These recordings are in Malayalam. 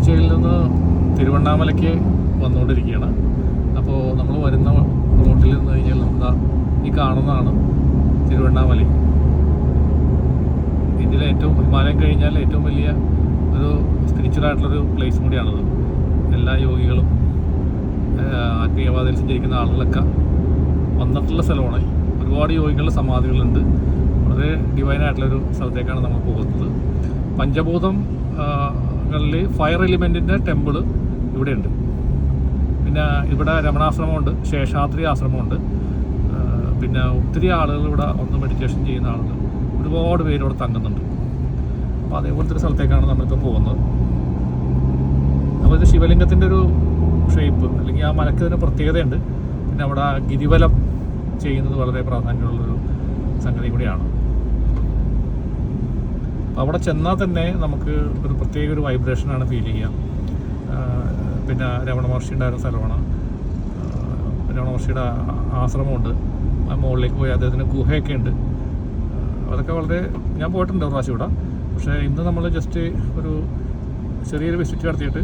കുറിച്ചയിൽ നിന്ന് തിരുവണ്ണാമലയ്ക്ക് വന്നുകൊണ്ടിരിക്കുകയാണ്. അപ്പോൾ നമ്മൾ വരുന്ന റോട്ടിൽ നിന്ന് കഴിഞ്ഞാൽ നമുക്ക് ഈ കാണുന്നതാണ് തിരുവണ്ണാമല. ഇന്ത്യയിലെ ഏറ്റവും ഹിമാലയം കഴിഞ്ഞാൽ ഏറ്റവും വലിയ ഒരു സ്പിരിച്വലായിട്ടുള്ളൊരു പ്ലേസ് കൂടിയാണത്. എല്ലാ യോഗികളും ആഹ് ആത്മീയവാദത്തിൽ സഞ്ചരിക്കുന്ന ആളുകളൊക്കെ വന്നിട്ടുള്ള സ്ഥലമാണ്. ഒരുപാട് യോഗികളുടെ സമാധികളുണ്ട്. വളരെ ഡിവൈനായിട്ടുള്ളൊരു സ്ഥലത്തേക്കാണ് നമ്മൾ പോകുന്നത്. പഞ്ചഭൂതം കളിൽ ഫയർ എലിമെന്റിന്റെ ടെമ്പിൾ ഇവിടെയുണ്ട്. പിന്നെ ഇവിടെ രമണാശ്രമമുണ്ട് ശേഷാദ്രി ആശ്രമമുണ്ട്. പിന്നെ ഒത്തിരി ആളുകൾ ഇവിടെ ഒന്ന് മെഡിറ്റേഷൻ ചെയ്യുന്ന ആളുകൾ ഒരുപാട് പേര് ഇവിടെ തങ്ങുന്നുണ്ട്. അപ്പോൾ അതേപോലത്തെ ഒരു സ്ഥലത്തേക്കാണ് നമ്മളിപ്പോൾ പോകുന്നത്. അപ്പോൾ ഇത് ശിവലിംഗത്തിന്റെ ഒരു ഷേപ്പ് അല്ലെങ്കിൽ ആ മലക്ക് തന്നെ പ്രത്യേകതയുണ്ട്. പിന്നെ അവിടെ ഗിരിവലം ചെയ്യുന്നത് വളരെ പ്രാധാന്യമുള്ളൊരു സംഗതി കൂടിയാണ്. അപ്പോൾ അവിടെ ചെന്നാൽ തന്നെ നമുക്ക് ഒരു പ്രത്യേക ഒരു വൈബ്രേഷനാണ് ഫീൽ ചെയ്യുക. പിന്നെ രമണ മഹർഷി ഉണ്ടായിരുന്ന സ്ഥലമാണ്. രമണ മഹർഷിയുടെ ആശ്രമമുണ്ട്. ആ മുകളിലേക്ക് പോയി അദ്ദേഹത്തിന് ഗുഹയൊക്കെ ഉണ്ട്. അതൊക്കെ വളരെ ഞാൻ പോയിട്ടുണ്ട് ഒരു പ്രാവശ്യം ഇവിടെ. പക്ഷേ ഇന്ന് നമ്മൾ ജസ്റ്റ് ഒരു ചെറിയൊരു വിസിറ്റ് നടത്തിയിട്ട്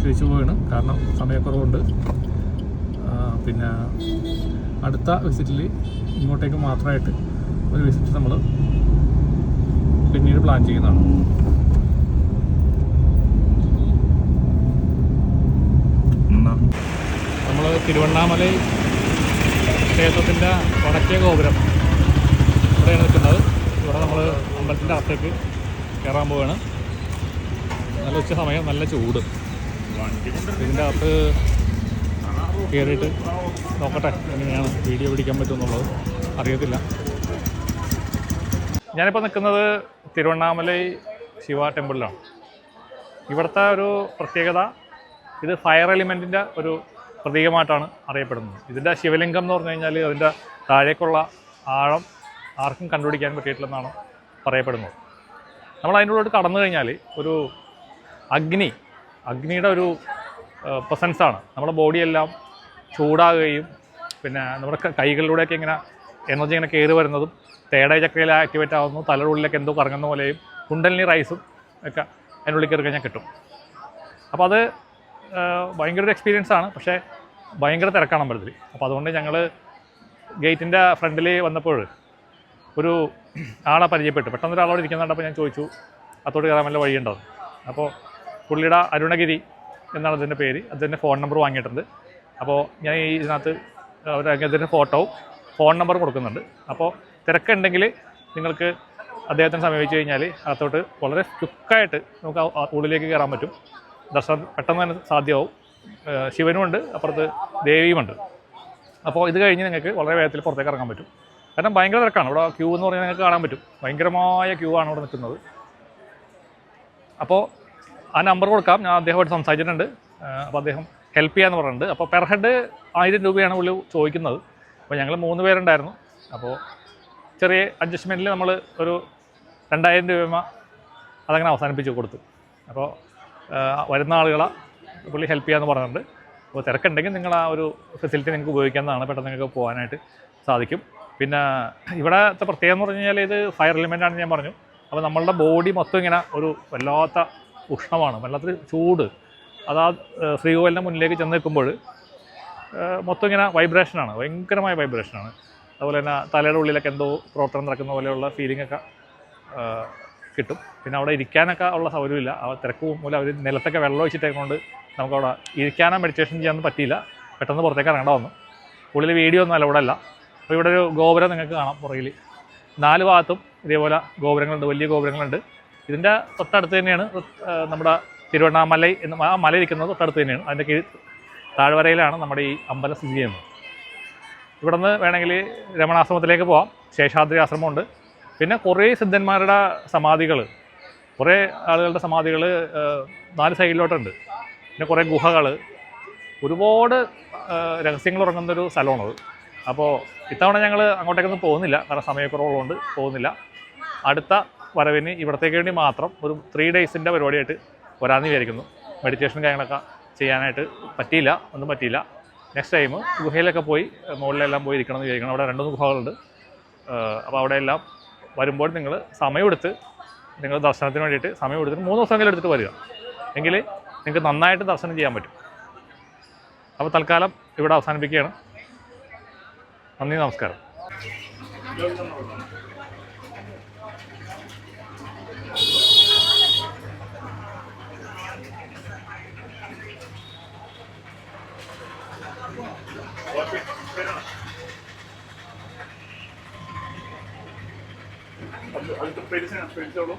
തിരിച്ചു പോവുകയാണ് കാരണം സമയക്കുറവുണ്ട്. പിന്നെ അടുത്ത വിസിറ്റിൽ ഇങ്ങോട്ടേക്ക് മാത്രമായിട്ട് ഒരു വിസിറ്റ് നമ്മൾ പിന്നീട് പ്ലാൻ ചെയ്യുന്നതാണ്. നമ്മൾ തിരുവണ്ണാമല ക്ഷേത്രത്തിന്റെ വടക്കേ ഗോപുരം ഇവിടെയാണ് നിൽക്കുന്നത്. ഇവിടെ നമ്മൾ അമ്പലത്തിന്റെ അകത്തേക്ക് കയറാൻ പോവുകയാണ് നല്ല ഉച്ച സമയം നല്ല ചൂട്. ഇതിന്റെ അകത്ത് കയറിയിട്ട് നോക്കട്ടെ എങ്ങനെയാണ് വീഡിയോ പിടിക്കാൻ പറ്റുമെന്നുള്ളത് അറിയത്തില്ല. ഞാനിപ്പോൾ നിൽക്കുന്നത് തിരുവണ്ണാമലൈ ശിവ ടെമ്പിളിലാണ്. ഇവിടുത്തെ ഒരു പ്രത്യേകത ഇത് ഫയർ എലിമെന്റിന്റെ ഒരു പ്രതീകമായിട്ടാണ് അറിയപ്പെടുന്നത്. ഇതിന്റെ ശിവലിംഗം എന്ന് പറഞ്ഞു കഴിഞ്ഞാൽ അതിന്റെ താഴേക്കുള്ള ആഴം ആർക്കും കണ്ടുപിടിക്കാൻ പറ്റിയിട്ടില്ലെന്നാണ് പറയപ്പെടുന്നത്. നമ്മൾ അതിന്റെ ഉള്ളിലോട്ട് കടന്നു കഴിഞ്ഞാൽ ഒരു അഗ്നി അഗ്നിയുടെ ഒരു പ്രസൻസാണ് നമ്മുടെ ബോഡിയെല്ലാം ചൂടാകുകയും പിന്നെ നമ്മുടെ കൈകളിലൂടെയൊക്കെ ഇങ്ങനെ എനർജി ഇങ്ങനെ കയറി വരുന്നതും തേട ചക്രയിൽ ആക്ടിവേറ്റ് ആവുന്നു തലയുടെ എന്തോ കറങ്ങുന്ന പോലെയും കുണ്ടലിനി റൈസും ഒക്കെ അതിനുള്ളിൽ കയറി കഴിഞ്ഞാൽ കിട്ടും. അപ്പോൾ അത് ഭയങ്കര ഒരു എക്സ്പീരിയൻസ് ആണ് പക്ഷേ ഭയങ്കര തിരക്കാണ് അമ്പലത്തിൽ. അപ്പോൾ അതുകൊണ്ട് ഞങ്ങൾ ഗേറ്റിന്റെ ഫ്രണ്ടിൽ വന്നപ്പോൾ ഒരു ആളെ പരിചയപ്പെട്ടു. പെട്ടെന്ന് ഒരാളോട് ഇരിക്കുന്ന കണ്ടപ്പോൾ ഞാൻ ചോദിച്ചു അത്തോട്ട് കയറാൻ വല്ല വഴിയുണ്ടാവും അപ്പോൾ പുള്ളിയുടെ അരുണഗിരി എന്നാണ് അതിന്റെ പേര്. അതിന്റെ ഫോൺ നമ്പർ വാങ്ങിയിട്ടുണ്ട്. അപ്പോൾ ഞാൻ ഈ ഇതിനകത്ത് അവർ അതിന്റെ ഫോട്ടോവും ഫോൺ നമ്പറും കൊടുക്കുന്നുണ്ട്. അപ്പോൾ തിരക്കുണ്ടെങ്കിൽ നിങ്ങൾക്ക് അദ്ദേഹത്തിനെ സമീപിച്ചു കഴിഞ്ഞാൽ അകത്തോട്ട് വളരെ ക്വിക്കായിട്ട് നമുക്ക് ഉള്ളിലേക്ക് കയറാൻ പറ്റും. ദർശനം പെട്ടെന്ന് തന്നെ സാധ്യമാവും. ശിവനുമുണ്ട് അപ്പുറത്ത് ദേവിയുമുണ്ട്. അപ്പോൾ ഇത് കഴിഞ്ഞ് നിങ്ങൾക്ക് വളരെ വേഗത്തിൽ പുറത്തേക്ക് ഇറങ്ങാൻ പറ്റും. കാരണം ഭയങ്കര തിരക്കാണ്. ഇവിടെ ക്യൂ എന്ന് പറഞ്ഞാൽ നിങ്ങൾക്ക് കാണാൻ പറ്റും. ഭയങ്കരമായ ക്യൂ ആണ് ഇവിടെ നിൽക്കുന്നത്. അപ്പോൾ ആ നമ്പർ കൊടുക്കാം. ഞാൻ അദ്ദേഹമായിട്ട് സംസാരിച്ചിട്ടുണ്ട്. അപ്പോൾ അദ്ദേഹം ഹെൽപ്പ് ചെയ്യാമെന്ന് പറഞ്ഞിട്ടുണ്ട്. അപ്പോൾ പെർ ഹെഡ് ആയിരം രൂപയാണ് ഉള്ളിൽ ചോദിക്കുന്നത്. അപ്പോൾ ഞങ്ങൾ മൂന്ന് പേരുണ്ടായിരുന്നു. അപ്പോൾ ചെറിയ അഡ്ജസ്റ്റ്മെന്റിൽ നമ്മൾ ഒരു രണ്ടായിരം രൂപ അതങ്ങനെ അവസാനിപ്പിച്ച് കൊടുത്തു. അപ്പോൾ വരുന്ന ആളുകളെ പുള്ളി ഹെൽപ്പ് ചെയ്യാമെന്ന് പറഞ്ഞിട്ടുണ്ട്. അപ്പോൾ തിരക്കുണ്ടെങ്കിൽ നിങ്ങൾ ആ ഒരു ഫെസിലിറ്റി നിങ്ങൾക്ക് ഉപയോഗിക്കാവുന്നതാണ്. പെട്ടെന്ന് നിങ്ങൾക്ക് പോകാനായിട്ട് സാധിക്കും. പിന്നെ ഇവിടത്തെ പ്രത്യേകത എന്ന് പറഞ്ഞു കഴിഞ്ഞാൽ ഇത് ഫയർ എലിമെന്റ് ഞാൻ പറഞ്ഞു. അപ്പോൾ നമ്മളുടെ ബോഡി മൊത്തം ഇങ്ങനെ ഒരു വല്ലാത്ത ഉഷ്ണമാണ്. വല്ലാത്തൊരു ചൂട്. അതാ ഫ്രീ ശ്രീകോവിലിന്റെ മുന്നിലേക്ക് ചെന്ന് നിൽക്കുമ്പോൾ മൊത്തം ഇങ്ങനെ വൈബ്രേഷനാണ് ഭയങ്കരമായ വൈബ്രേഷനാണ് അതുപോലെ തന്നെ തലയുടെ ഉള്ളിലൊക്കെ എന്തോ പ്രോട്ടം നടക്കുന്ന പോലെയുള്ള ഫീലിംഗ് ഒക്കെ കിട്ടും. പിന്നെ അവിടെ ഇരിക്കാനൊക്കെ ഉള്ള സൗകര്യമില്ല. ആ തിരക്ക് മൂലം അവർ നിലത്തൊക്കെ വെള്ളം ഒഴിച്ചിട്ടേക്കൊണ്ട് നമുക്കവിടെ ഇരിക്കാനോ മെഡിറ്റേഷൻ ചെയ്യാനൊന്നും പറ്റിയില്ല. പെട്ടെന്ന് പുറത്തേക്ക് ഇറങ്ങേണ്ട വന്നു. ഉള്ളിൽ വീഡിയോ ഒന്നും അല്ല ഇവിടെ അല്ല. അപ്പോൾ ഇവിടെ ഒരു ഗോപുരം നിങ്ങൾക്ക് കാണാം പുറകിൽ നാല് ഭാഗത്തും ഇതേപോലെ ഗോപുരങ്ങളുണ്ട്. വലിയ ഗോപുരങ്ങളുണ്ട്. ഇതിന്റെ തൊട്ടടുത്ത് തന്നെയാണ് നമ്മുടെ തിരുവണ്ണാമല എന്ന് ആ മല ഇരിക്കുന്നത് തൊട്ടടുത്ത് തന്നെയാണ്. അതിന്റെ കീഴ് താഴ്വരയിലാണ് നമ്മുടെ ഈ അമ്പലം സ്ഥിതി ചെയ്യുന്നത്. ഇവിടെ നിന്ന് വേണമെങ്കിൽ രമണാശ്രമത്തിലേക്ക് പോവാം. ശേഷാദ്രി ആശ്രമമുണ്ട്. പിന്നെ കുറേ സിദ്ധന്മാരുടെ സമാധികൾ കുറേ ആളുകളുടെ സമാധികൾ നാല് സൈഡിലോട്ടുണ്ട്. പിന്നെ കുറേ ഗുഹകൾ ഒരുപാട് രഹസ്യങ്ങൾ ഉറങ്ങുന്നൊരു സ്ഥലമാണത്. അപ്പോൾ ഇത്തവണ ഞങ്ങൾ അങ്ങോട്ടേക്കൊന്നും പോകുന്നില്ല. കാരണം സമയക്കുറവുള്ളതുകൊണ്ട് പോകുന്നില്ല. അടുത്ത വരവിന് ഇവിടത്തേക്ക് വേണ്ടി മാത്രം ഒരു ത്രീ ഡേയ്സിന്റെ പരിപാടിയായിട്ട് വരാമെന്ന് വിചാരിക്കുന്നു. മെഡിറ്റേഷൻ കാര്യങ്ങളൊക്കെ ചെയ്യാനായിട്ട് പറ്റിയില്ല ഒന്നും പറ്റിയില്ല. നെക്സ്റ്റ് ടൈം ഗുഹയിലൊക്കെ പോയി മുകളിലെല്ലാം പോയി ഇരിക്കണം എന്ന് വിചാരിക്കണം. അവിടെ രണ്ടു ഗുഹകളുണ്ട്. അപ്പോൾ അവിടെ എല്ലാം വരുമ്പോൾ നിങ്ങൾ സമയമെടുത്ത് നിങ്ങൾ ദർശനത്തിന് വേണ്ടിയിട്ട് സമയം എടുത്തിട്ട് മൂന്ന് ദിവസമെങ്കിലും എടുത്തിട്ട് വരിക. എങ്കിൽ നിങ്ങൾക്ക് നന്നായിട്ട് ദർശനം ചെയ്യാൻ പറ്റും. അപ്പോൾ തൽക്കാലം ഇവിടെ അവസാനിപ്പിക്കുകയാണ്. നന്ദി നമസ്കാരം. 아직도 빼리세요, 빼리세요.